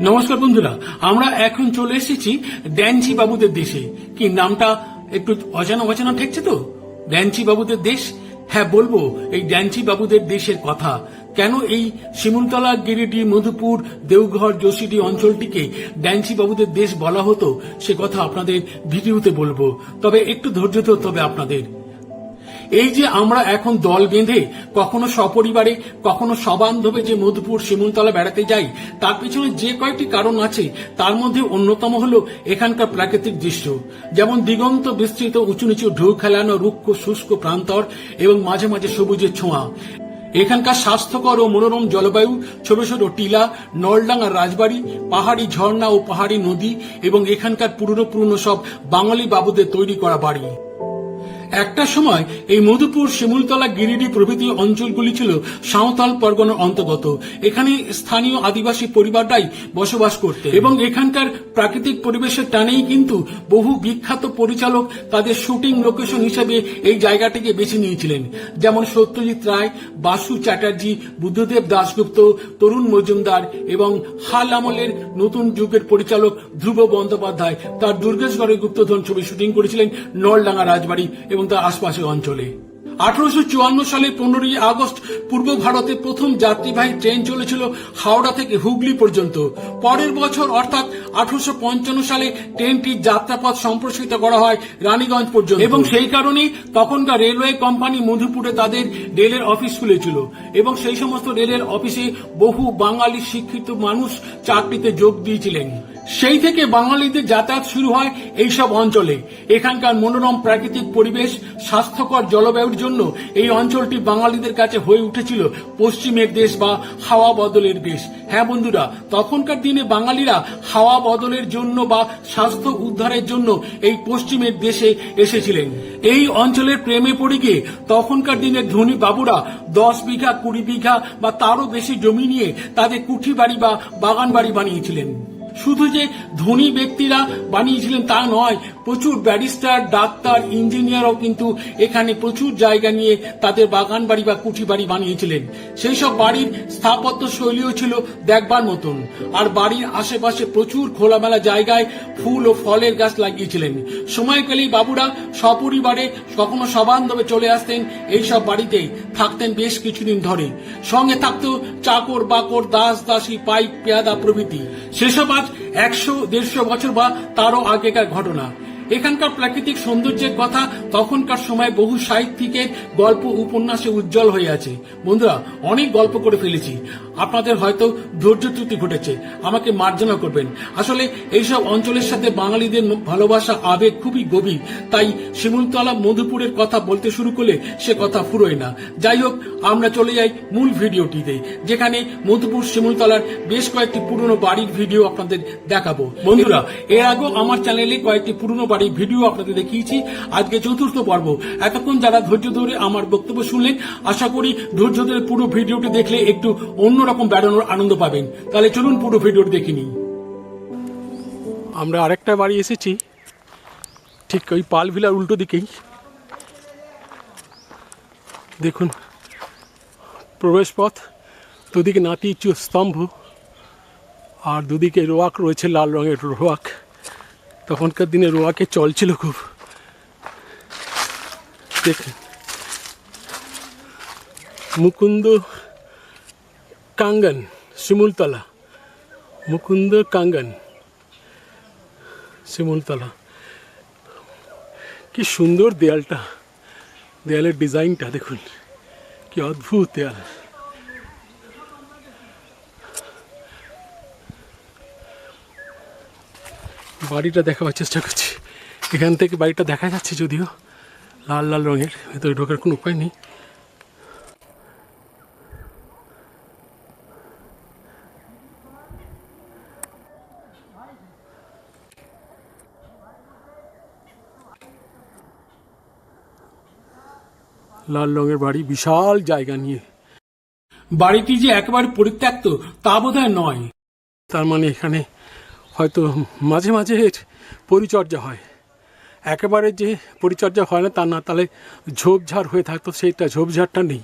নমস্কার বন্ধুরা, আমরা এখন চলে এসেছি ড্যান্সি বাবুদের দেশে। কি, নামটা একটু অজানা অজানা ঠেকছে তো? ড্যান্সি বাবুদের দেশ? হ্যাঁ বলব, এই ড্যান্সি বাবুদের দেশের কথা। কেন এই শিমুলতলা, গিরিডি, মধুপুর, দেওঘর, যোশীডি অঞ্চলটিকে ড্যান্সি বাবুদের দেশ বলা হতো, সে কথা আপনাদের ভিডিওতে বলব। তবে একটু ধৈর্য ধরতে হবে আপনাদের। এই যে আমরা এখন দল বেঁধে কখনো সপরিবারে, কখনো সবান্ধবে যে মধুপুর শিমুলতলা বেড়াতে যাই, তার পিছনে যে কয়েকটি কারণ আছে, তার মধ্যে অন্যতম হলো এখানকার প্রাকৃতিক দৃশ্য। যেমন দিগন্ত বিস্তৃত উঁচু নিচু ঢেউ খেলানো রুক্ষ শুষ্ক প্রান্তর এবং মাঝে মাঝে সবুজের ছোঁয়া। এখানকার স্বাস্থ্যকর ও মনোরম জলবায়ু, ছোট ছোট টিলা, নলডাঙ্গা রাজবাড়ি, পাহাড়ি ঝর্ণা ও পাহাড়ি নদী এবং এখানকার পুরনো পুরনো সব বাঙালি বাবুদের তৈরি করা বাড়ি। একটা সময় এই মধুপুর শিমুলতলা গিরিডি প্রভৃতি অঞ্চলগুলি ছিল সাঁওতাল পরগনার অন্তর্গত। এখানে স্থানীয় আদিবাসী পরিবারটাই বসবাস করতে এবং এখানকার প্রাকৃতিক পরিবেশের টানেই কিন্তু বহু বিখ্যাত পরিচালক তাদের শুটিং লোকেশন হিসেবে এই জায়গাটিকে বেছে নিয়েছিলেন। যেমন সত্যজিৎ রায়, বাসু চ্যাটার্জি, বুদ্ধদেব দাশগুপ্ত, তরুণ মজুমদার এবং হাল আমলের নতুন যুগের পরিচালক ধ্রুব বন্দ্যোপাধ্যায়। তার দুর্গেশগড়ের গুপ্তধন ছবি শুটিং করেছিলেন নলডাঙ্গা রাজবাড়ি এবং তার আশপাশের অঞ্চলে। আঠারোশো চুয়ান্ন সালের পনেরোই আগস্ট পূর্ব ভারতে প্রথম যাত্রীবাহী ট্রেন চলেছিল হাওড়া থেকে হুগলি পর্যন্ত। পরের বছর অর্থাৎ আঠারোশো পঞ্চান্ন সালে ট্রেনটির যাত্রাপথ সম্প্রসারিত করা হয় রানীগঞ্জ পর্যন্ত। এবং সেই কারণেই তখনকার রেলওয়ে কোম্পানি মধুপুরে তাদের রেলের অফিস খুলেছিল। এবং সেই সমস্ত রেলের অফিসে বহু বাঙালি শিক্ষিত মানুষ চাকরিতে যোগ দিয়েছিলেন। সেই থেকে বাঙালিদের যাতায়াত শুরু হয় এইসব অঞ্চলে। এখানকার মনোরম প্রাকৃতিক পরিবেশ, স্বাস্থ্যকর জলবায়ুর জন্য এই অঞ্চলটি বাঙালিদের কাছে হয়ে উঠেছিল পশ্চিমের দেশ বা হাওয়া বদলের দেশ। হ্যাঁ বন্ধুরা, তখনকার দিনে বাঙালিরা হাওয়া বদলের জন্য বা স্বাস্থ্য উদ্ধারের জন্য এই পশ্চিমের দেশে এসেছিলেন। এই অঞ্চলের প্রেমে পড়ে গিয়ে তখনকার দিনের ধনী বাবুরা দশ বিঘা, কুড়ি বিঘা বা তারও বেশি জমি নিয়ে তাদের কুঠি বাড়ি বা বাগান বাড়ি বানিয়েছিলেন। শুধু যে ধনী ব্যক্তিরা বানিয়েছিলেন তা নয়, প্রচুর ব্যারিস্টার, ডাক্তার ইঞ্জিনিয়ারও কিন্তু এখানে প্রচুর জায়গা নিয়ে তাদের বাগান বাড়ি বা কুঠি বাড়ি বানিয়েছিলেন। সেই সব বাড়ির স্থাপত্য শৈলীও ছিল দেখবার মতন। আর বাড়ির আশেপাশে প্রচুর খোলামেলা জায়গায় ফুল ও ফলের গাছ লাগিয়েছিলেন। সময় পেলেই বাবুরা সপরিবারে কখনো সবান্ধবে চলে আসতেন এইসব বাড়িতেই থাকতেন বেশ কিছুদিন ধরে। সঙ্গে থাকতো চাকর বাকর দাস দাসী পাইক, পেয়াদা প্রভৃতি। সেসব একশো দেড়শো বছর বা তারও আগেকার ঘটনা। এখানকার প্রাকৃতিক সৌন্দর্যের কথা তখনকার সময় বহু সাহিত্যিকের গল্প উপন্যাসে উজ্জ্বল হয়ে আছে। বন্ধুরা, অনেক গল্প করে ফেলেছি। আপনাদের হয়তো ধৈর্য ত্রুটি ঘটেছে। আমাকে মার্জনা করবেন। আসলে এইসব অঞ্চলের সাথে বাঙালিদের ভালোবাসা, আবেগ খুবই গভীর। তাই শিমুলতলা, মধুপুরের কথা বলতে শুরু করলে সে কথা ফুরোয় না। যাই হোক, আমরা চলে যাই মূল ভিডিওটিতে, যেখানে মধুপুর শিমুলতলার বেশ কয়েকটি পুরনো বাড়ির ভিডিও আপনাদের দেখাবো। বন্ধুরা, এর আগেও আমার চ্যানেলে কয়েকটি পুরনো বাড়ির ভিডিও আপনাদের দেখিয়েছি। আজকে চতুর্থ পর্ব। এতক্ষণ যারা ধৈর্য ধরে আমার বক্তব্য শুনলেন, আশা করি ধৈর্য ধরে পুরো ভিডিওটি দেখলে একটু অন্যরকম বেড়ানোর আনন্দ পাবেন। তাহলে চলুন পুরো ভিডিওটি দেখে নিই। আমরা আরেকটা বাড়ি এসেছি। ঠিক ওই পাল ভিলার উল্টো দিকেই। দেখুন প্রবেশ পথ দুদিকে নাতি স্তম্ভ, আর দুদিকে রোয়াক রয়েছে লাল রঙের রোয়াক। তখনকার দিনে রোয়াকে চল ছিল খুব। দেখুন। মুকুন্দ কাঙ্গন, শিমুলতলা। মুকুন্দ কাঙ্গন, শিমুলতলা। কি সুন্দর দেয়ালটা। দেয়ালের ডিজাইনটা দেখুন। কি অদ্ভুত দেয়াল। বাড়িটা দেখাবার চেষ্টা করছি। এখান থেকে বাড়িটা দেখা যাচ্ছে যদিও লাল লাল রঙের, ভেতরে ঢোকার কোনো উপায় নেই। লাল রঙের বাড়ি, বিশাল জায়গা নিয়ে। বাড়িটি যে একেবারে পরিত্যক্ত, তা বোধহয় নয়। তার মানে এখানে হয়তো মাঝে মাঝে পরিচর্যা হয়। একেবারে যে পরিচর্যা হয় না তা না তাহলে ঝোপঝাড় হয়ে থাকতো সেইটা ঝোপঝাড়টা নেই।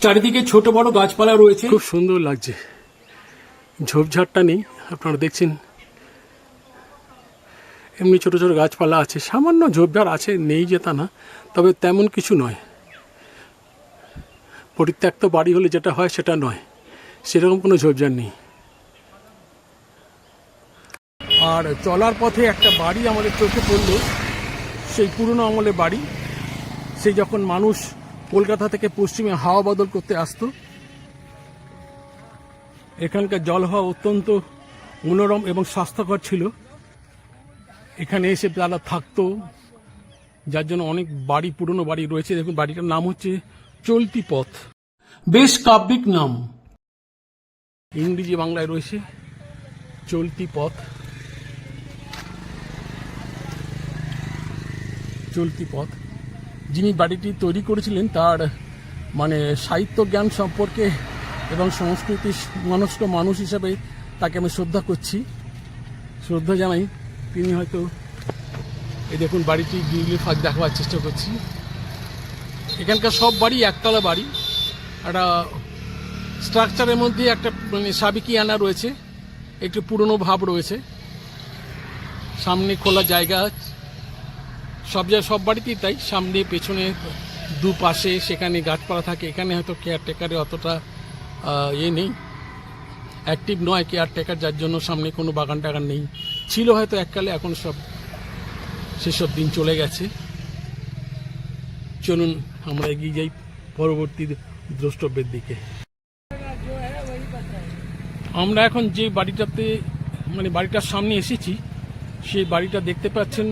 চারিদিকে ছোট বড় গাছপালা রয়েছে। খুব সুন্দর লাগছে। ঝোপঝাড়টা নেই আপনারা দেখছেন। এমনি ছোট ছোট গাছপালা আছে সামান্য ঝোপঝাড় আছে নেই যে তা না তবে তেমন কিছু নয়। পরিত্যক্ত বাড়ি হলে যেটা হয় সেটা নয়। সেরকম কোনো ঝোপঝাড় নেই। আর চলার পথে একটা বাড়ি আমাদের চোখে পড়ল। সেই পুরনো আমলের বাড়ি। সেই যখন মানুষ কলকাতা থেকে পশ্চিমে হাওয়া বদল করতে আসতো, এখানকার জল হওয়া অত্যন্ত মনোরম এবং স্বাস্থ্যকর ছিল। এখানে এসে তারা থাকতো, যার জন্য অনেক বাড়ি, পুরনো বাড়ি রয়েছে। দেখুন, বাড়িটার নাম হচ্ছে চলতি পথ। বেশ কাব্যিক নাম। ইংরেজি বাংলায় রয়েছে চলতি পথ। চলতি পথ। যিনি বাড়িটি তৈরি করেছিলেন তার মানে সাহিত্য জ্ঞান সম্পর্কে এবং সংস্কৃতি মনস্ক মানুষ হিসাবে তাকে আমি শ্রদ্ধা করছি। শ্রদ্ধা জানাই তিনি হয়তো, এই দেখুন বাড়িটি গিয়ে ফাঁক দেখাবার চেষ্টা করছি। এখানকার সব বাড়ি একতলা বাড়ি। একটা স্ট্রাকচারের মধ্যে একটা মানে সাবিকি আনা রয়েছে। একটু পুরনো ভাব রয়েছে। সামনে খোলা জায়গা সব জায়গায় সব বাড়িতেই তাই। সামনে, পেছনে, দুপাশে, সেখানে গাছপালা থাকে, এখানে হয়তো কেয়ারটেকারে অতটা ইয়ে নেই। অ্যাক্টিভ নয় কেয়ারটেকার যার জন্য সামনে কোনো বাগান টাগান নেই। ছিল হয়তো এককালে, এখন সব সেসব দিন চলে গেছে। চলুন, আমরা এগিয়ে যাই পরবর্তী দ্রষ্টব্যের দিকে। আমরা এখন যে বাড়িটাতে মানে বাড়িটার সামনে এসেছি, সেই বাড়িটা দেখতে পাচ্ছেন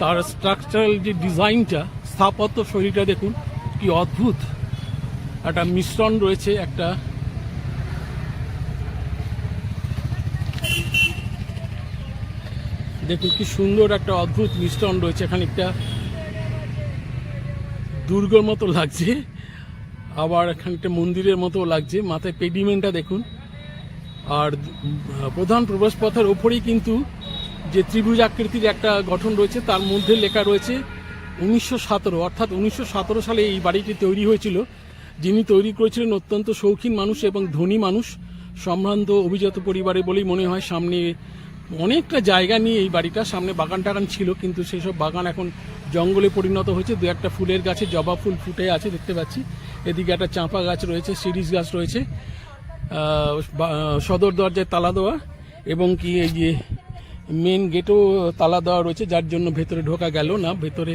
তার স্ট্রাকচারাল যে ডিজাইনটা স্থাপত্য শৈলীটা দেখুন, কি অদ্ভুত। একটা মিশ্রণ রয়েছে, একটা দেখুন কি সুন্দর একটা অদ্ভুত মিশ্রণ রয়েছে এখানে একটা দুর্গর মতো লাগছে, আবার এখানটা মন্দিরের মতো লাগছে, মাথায় পেডিমেন্টটা দেখুন। আর প্রধান প্রবেশপথের ওপরেই কিন্তু যে ত্রিভুজ আকৃতির একটা গঠন রয়েছে, তার মধ্যে লেখা রয়েছে উনিশশো সতেরো, অর্থাৎ উনিশশো সতেরো সালে এই বাড়িটি তৈরি হয়েছিল। যিনি তৈরি করেছিলেন অত্যন্ত শৌখিন মানুষ এবং ধনী মানুষ। সম্ভ্রান্ত অভিজাত পরিবারে বলেই মনে হয় সামনে অনেকটা জায়গা নিয়ে এই বাড়িটা, সামনে বাগান টাগান ছিল, কিন্তু সেসব বাগান এখন জঙ্গলে পরিণত হয়েছে। দু একটা ফুলের গাছে জবা ফুল ফুটে আছে, দেখতে পাচ্ছি। এদিকে একটা চাঁপা গাছ রয়েছে, সিরিজ গাছ রয়েছে। সদর দরজায় তালা দেওয়া এবং কি এই যে মেন গেটও তালা দেওয়া রয়েছে, যার জন্য ভেতরে ঢোকা গেল না। ভেতরে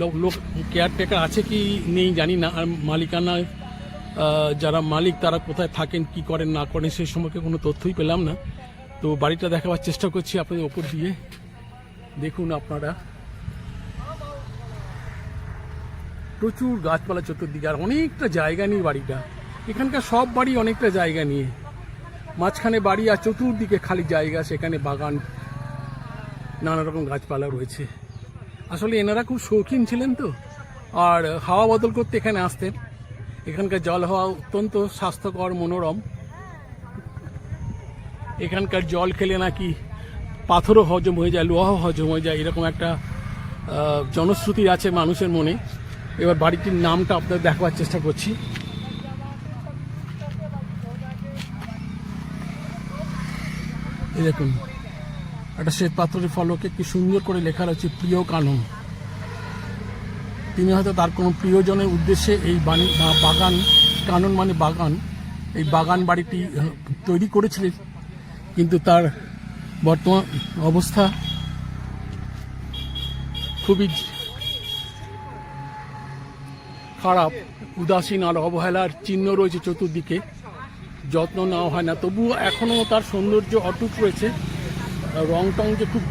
লোক লোক কেয়ারটেকার আছে কি নেই জানি না, আর মালিকানা যারা মালিক তারা কোথায় থাকেন, কি করেন, না করেন সেই সম্পর্কে কোনো তথ্যই পেলাম না। তো বাড়িটা দেখাবার চেষ্টা করছি আপনাদের ওপর দিয়ে। দেখুন আপনারা। প্রচুর গাছপালা চতুর্দিকে, আর অনেকটা জায়গা নিয়ে বাড়িটা। এখানকার সব বাড়ি অনেকটা জায়গা নিয়ে। মাঝখানে বাড়ি আর চতুর্দিকে খালি জায়গা, সেখানে বাগান। নানা রকম গাছপালা রয়েছে। আসলে এনারা খুব শৌখিন ছিলেন তো। আর হাওয়া বদল করতে এখানে আসতেন। এখানকার জল হাওয়া অত্যন্ত স্বাস্থ্যকর, মনোরম। এখানকার জল খেলে নাকি পাথরও হজম হয়ে যায়, লোহাও হজম হয়ে যায়, এরকম একটা জনশ্রুতি আছে মানুষের মনে। এবার বাড়িটির নামটা আপনাদের দেখাবার চেষ্টা করছি। দেখুন। একটা শ্বেত পাথরের ফলকে কি সুন্দর করে লেখা রয়েছে, প্রিয় কানন। তিনি হয়তো তার কোনো প্রিয়জনের উদ্দেশ্যে এই বাণী বা- বাগান, কানন মানে বাগান, এই বাগান বাড়িটি তৈরি করেছিলেন। কিন্তু তার বর্তমান অবস্থা খুবই খারাপ, উদাসীন আর অবহেলার চিহ্ন রয়েছে চতুর্দিকে। যত্ন নেওয়া হয় না, তবুও এখনও তার সৌন্দর্য অটুট রয়েছে। রং টং যে খুব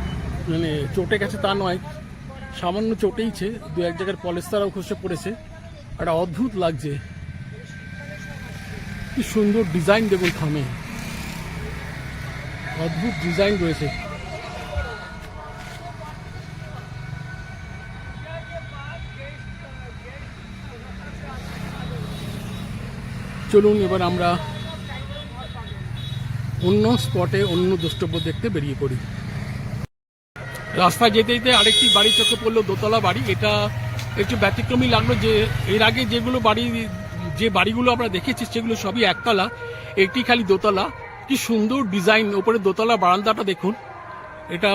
মানে চটে গেছে তা নয়, সামান্য চটেইছে দু এক জায়গার পলেস্তারাও খসে পড়েছে। একটা অদ্ভুত লাগছে। কি সুন্দর ডিজাইন দেখুন থামে। অদ্ভুত ডিজাইন রয়েছে। চলুন এবার আমরা অন্য স্পটে অন্য দ্রষ্টব্য দেখতে বেরিয়ে পড়ি। রাস্তায় যেতে যেতে আরেকটি বাড়ি চোখে পড়ল, দোতলা বাড়ি। এটা একটু ব্যতিক্রমী লাগল যে এর আগে যেগুলো বাড়ি, যে বাড়িগুলো আমরা দেখেছি সেগুলো সবই একতলা, একটি খালি দোতলা। কি সুন্দর ডিজাইন, ওপরে দোতলা, বারান্দাটা দেখুন। এটা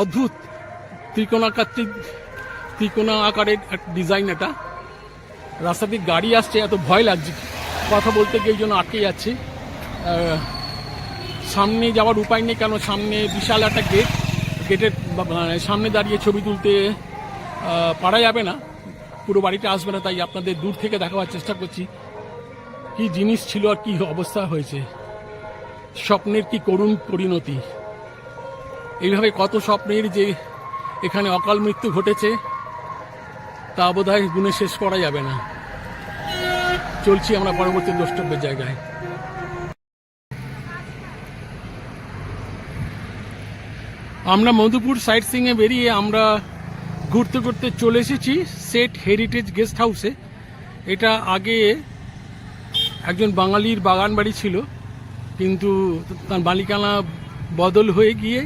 অদ্ভুত ত্রিকোণাকার ত্রিকোণা আকারের ডিজাইন এটা। রাস্তা দিয়ে গাড়ি আসছে, এত ভয় লাগছে। কথা বলতে গিয়ে জন্য আটকে যাচ্ছে। সামনে যাওয়ার উপায় নেই, কেন সামনে বিশাল একটা গেট গেটের মানে সামনে দাঁড়িয়ে ছবি তুলতে পারা যাবে না। পুরো বাড়িতে আসবে না, তাই আপনাদের দূর থেকে দেখাবার চেষ্টা করছি। কি জিনিস ছিল আর কি অবস্থা হয়েছে? স্বপ্নের কি করুণ পরিণতি? এইভাবে কত স্বপ্নের যে এখানে অকাল মৃত্যু ঘটেছে, তা বোধহয় গুণে শেষ করা যাবে না। চলছি আমরা পরবর্তী দ্রষ্টব্যের জায়গায়। আমরা মধুপুর সাইট সিংয়ে বেরিয়ে আমরা ঘুরতে ঘুরতে চলে এসেছি সেট হেরিটেজ গেস্ট হাউসে। এটা আগে একজন বাঙালির বাগান বাড়ি ছিল, কিন্তু তার মালিকানা বদল হয়ে গিয়ে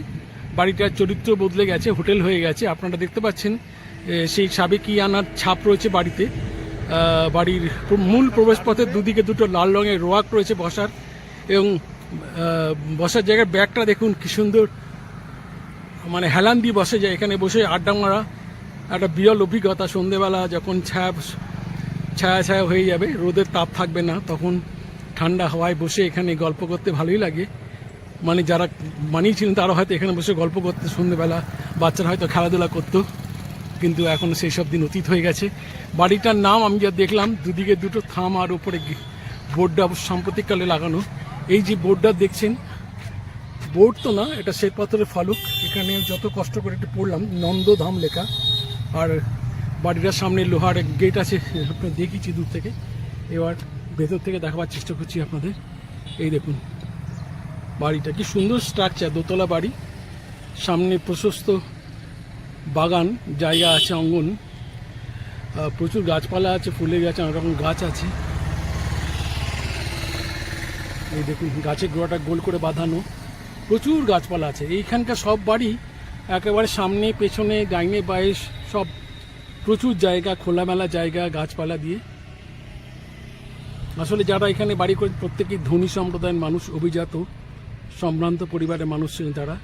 বাড়িটার চরিত্র বদলে গেছে, হোটেল হয়ে গেছে। আপনারা দেখতে পাচ্ছেন সেই সেই সাবেকিয়ানার ছাপ রয়েছে বাড়িতে। বাড়ির মূল প্রবেশপথের দুদিকে দুটো লাল রঙের রোয়াক রয়েছে বসার এবং বসার জায়গার ব্যাগটা দেখুন কি সুন্দর। মানে হেলান দিয়ে বসে যায়। এখানে বসে আড্ডা মারা। একটা বিরল অভিজ্ঞতা সন্ধেবেলা যখন ছায়া ছায়া ছায়া হয়ে যাবে, রোদের তাপ থাকবে না, তখন ঠান্ডা হাওয়ায় বসে এখানে গল্প করতে ভালোই লাগে। মানে যারা মানিয়েছিলেন, তারা হয়তো এখানে বসে গল্প করতে সন্ধেবেলা, বাচ্চারা হয়তো খেলাধুলা করতো। কিন্তু এখন সেই সব দিন অতীত হয়ে গেছে। বাড়িটার নাম আমি যা দেখলাম, দুদিকে দুটো থাম আর উপরে বোর্ডটা সাম্প্রতিককালে লাগানো। এই যে বোর্ডটা দেখছেন বোর্ড তো না, এটা শ্বেতপাথরের ফালুক। এখানে যত কষ্ট করে একটু পড়লাম, নন্দধাম লেখা। আর বাড়িটার সামনে লোহার গেট আছে, আপনার দেখিয়েছি দূর থেকে। এবার ভেতর থেকে দেখাবার চেষ্টা করছি আপনাদের। এই দেখুন, বাড়িটা কি সুন্দর স্ট্রাকচার দোতলা বাড়ি। সামনে প্রশস্ত বাগান, জায়গা আছে অঙ্গন। প্রচুর গাছপালা আছে, ফুলের গাছ অনেক রকম গাছ আছে। এই দেখুন, গাছের গোড়াটা গোল করে বাঁধানো। প্রচুর গাছপালা আছে। এইখানকার সব বাড়ি একেবারে সামনে, পেছনে, ডাইনে, বায়ে সব প্রচুর জায়গা, খোলামেলা জায়গা, গাছপালা দিয়ে। আসলে যারা এখানে বাড়ি করে প্রত্যেকেই ধনী সম্প্রদায়ের মানুষ, অভিজাত, সম্ভ্রান্ত পরিবারের মানুষ ছিলেন তারা।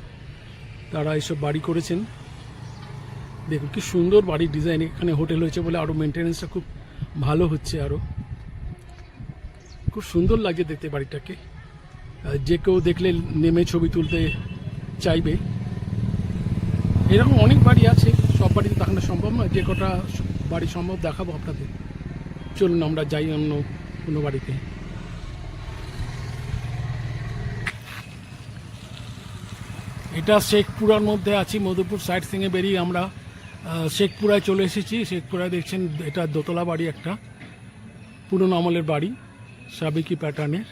তারা এইসব বাড়ি করেছেন। দেখুন, কি সুন্দর বাড়ির ডিজাইন। এখানে হোটেল হয়েছে বলে আরও মেনটেনেন্সটা খুব ভালো হচ্ছে আরও খুব সুন্দর লাগছে দেখতে বাড়িটাকে। যে কেউ দেখলে নেমে ছবি তুলতে চাইবে। এরকম অনেক বাড়ি আছে, সব বাড়িতে দেখানো সম্ভব নয়, যে কটা বাড়ি সম্ভব দেখাবো আপনাদের। চলুন, আমরা যাই অন্য কোনো বাড়িতে। এটা শেখপুরার মধ্যে আছি, মধুপুর সাইড সিংয়ে বেরিয়ে আমরা শেখপুরায় চলে এসেছি। শেখপুরায় দেখছেন, এটা দোতলা বাড়ি একটা, পুরনো আমলের বাড়ি, সাবেকি প্যাটার্নের।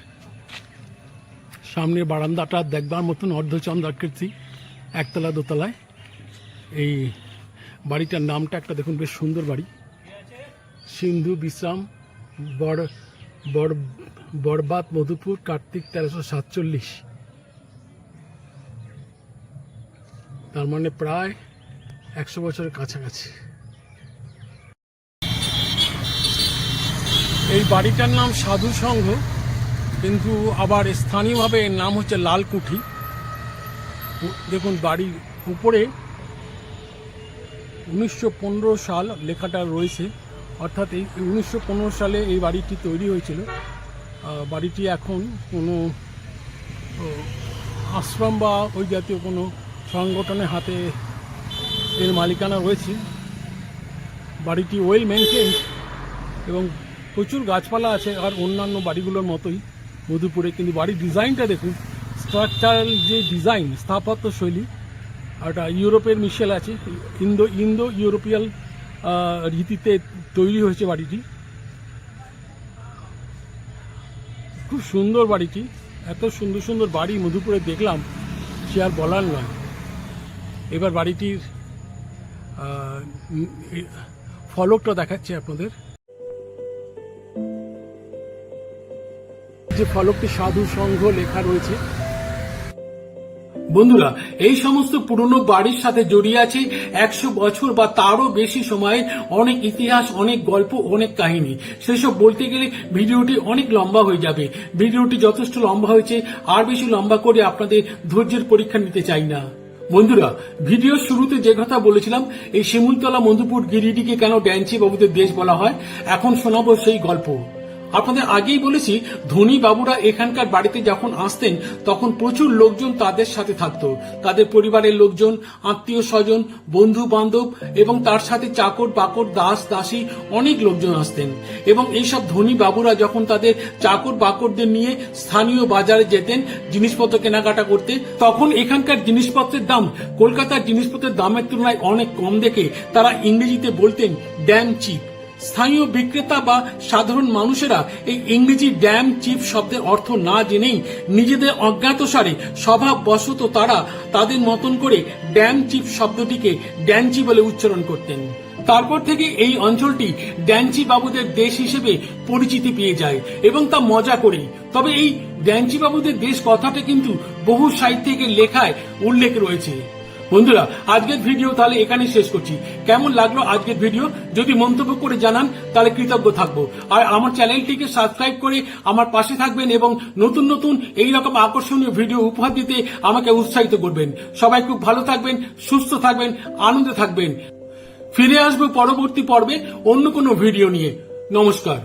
সামনের বারান্দাটা দেখবার মতন অর্ধচন্দ্রাকৃতি একতলা দোতলায়। এই বাড়িটার নামটা একটা দেখুন, বেশ সুন্দর বাড়ি। সিন্ধু, বিশ্রাম বড় বড় বড়বাত মধুপুর, কার্তিক, তেরোশো সাতচল্লিশ। তার মানে প্রায় একশো বছরের কাছাকাছি। এই বাড়িটার নাম সাধু সংঘ কিন্তু আবার স্থানীয়ভাবে এর নাম হচ্ছে লালকুঠি। দেখুন, বাড়ির উপরে উনিশশো পনেরো সাল লেখাটা রয়েছে। অর্থাৎ এই উনিশশো পনেরো সালে এই বাড়িটি তৈরি হয়েছিল। বাড়িটি এখন কোনো আশ্রম বা ওই জাতীয় কোনো সংগঠনের হাতে এর মালিকানা রয়েছে। বাড়িটি ওয়েল মেনটেন এবং প্রচুর গাছপালা আছে আর অন্যান্য বাড়িগুলোর মতোই। মধুপুরে, কিন্তু বাড়ির ডিজাইনটা দেখুন। স্ট্রাকচারাল যে ডিজাইন স্থাপত্য শৈলী একটা ইউরোপের মিশেল আছে, ইন্দো ইন্দো ইউরোপিয়াল রীতিতে তৈরি হয়েছে বাড়িটি। খুব সুন্দর বাড়িটি, এত সুন্দর সুন্দর বাড়ি মধুপুরে দেখলাম, সে আর বলার নয়। এবার বাড়িটির ফলকটা দেখাচ্ছে আপনাদের। যে ফলকটি সাধু সংঘ লেখা রয়েছে। বন্ধুরা, এই সমস্ত পুরনো বাড়ির সাথে জড়িয়ে আছে একশো বছর বা তারও বেশি সময়ের অনেক ইতিহাস, অনেক গল্প, অনেক কাহিনী। সেসব বলতে গেলে ভিডিওটি অনেক লম্বা হয়ে যাবে। ভিডিওটি যথেষ্ট লম্বা হয়েছে, আর বেশি লম্বা করে আপনাদের ধৈর্যের পরীক্ষা নিতে চাই না। বন্ধুরা ভিডিও শুরুতে যে কথা বলেছিলাম, এই শিমুলতলা মধুপুর গিরিডিকে কেন ড্যান্সি বাবুদের দেশ বলা হয়, এখন শোনাবো সেই গল্প। আপনাদের আগেই বলেছি, ধনী বাবুরা এখানকার বাড়িতে যখন আসতেন, তখন প্রচুর লোকজন তাদের সাথে থাকতো। তাদের পরিবারের লোকজন, আত্মীয় স্বজন বন্ধু বান্ধব এবং তার সাথে চাকর, বাকর, দাস, দাসী অনেক লোকজন আসতেন। এবং এইসব ধনী বাবুরা যখন তাদের চাকর, বাকরদের নিয়ে স্থানীয় বাজারে যেতেন, জিনিসপত্র কেনাকাটা করতে, তখন এখানকার জিনিসপত্রের দাম কলকাতার জিনিসপত্রের দামের তুলনায় অনেক কম দেখে তারা ইংরেজিতে বলতেন, ড্যাম চিপ। স্থানীয় বিক্রেতা বা সাধারণ মানুষেরা এই ইংরেজি ড্যাম চিপ শব্দের অর্থ না জেনেই নিজেদের অজ্ঞাতসারে স্বভাববশত তারা তাদের মতন করে ড্যাম চিপ শব্দটিকে ড্যানচি বলে উচ্চারণ করতেন। তারপর থেকে এই অঞ্চলটি ড্যানচি বাবুদের দেশ হিসেবে পরিচিতি পেয়ে যায় এবং তা মজা করে তবে এই ড্যানচি বাবুদের দেশ কথাটা কিন্তু বহু সাহিত্যিকের লেখায় উল্লেখ রয়েছে। বন্ধুরা, আজকের ভিডিও তাহলে এখানে শেষ করছি। কেমন লাগল আজকের ভিডিও? যদি মন্তব্য করে জানান, তাহলে কৃতজ্ঞ থাকব। আর আমার চ্যানেলটিকে সাবস্ক্রাইব করে আমার পাশে থাকবেন এবং নতুন নতুন এই রকম আকর্ষণীয় ভিডিও উপহার দিতে আমাকে উৎসাহিত করবেন। সবাই খুব ভালো থাকবেন, সুস্থ থাকবেন, আনন্দে থাকবেন। ফিরে আসব পরবর্তী পর্বে অন্য কোনো ভিডিও নিয়ে। নমস্কার।